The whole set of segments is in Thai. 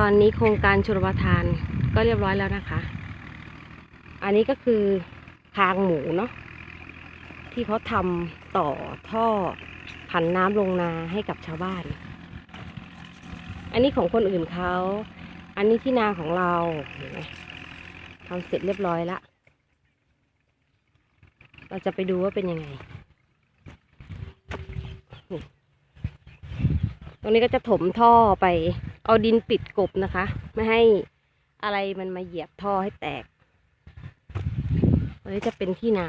ตอนนี้โครงการชลประทานก็เรียบร้อยแล้วนะคะ อันนี้ก็คือทางหมูเนาะที่เขาทำต่อท่อผันน้ำลงนาให้กับชาวบ้าน อันนี้ของคนอื่นเขา อันนี้ที่นาของเราเห็นไหมทำเสร็จเรียบร้อยละเราจะไปดูว่าเป็นยังไง ตรงนี้ก็จะถมท่อไป เอาดินปิดกบนะคะ ไม่ให้อะไรมันมาเหยียบท่อให้แตกอันนี้จะเป็นที่นา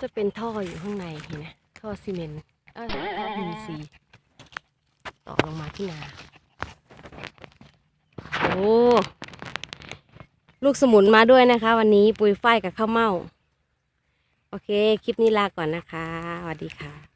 จะเป็นท่ออยู่ข้างในเห็นไหมท่อซีเมนต์เออท่อ PVC ต่อลงมาที่นา โอ้ลูกสมุนมาด้วยนะคะ วันนี้ปุยฝ้ายกับข้าวเม่า โอเค คลิปนี้ลาก่อนนะคะสวัสดีค่ะ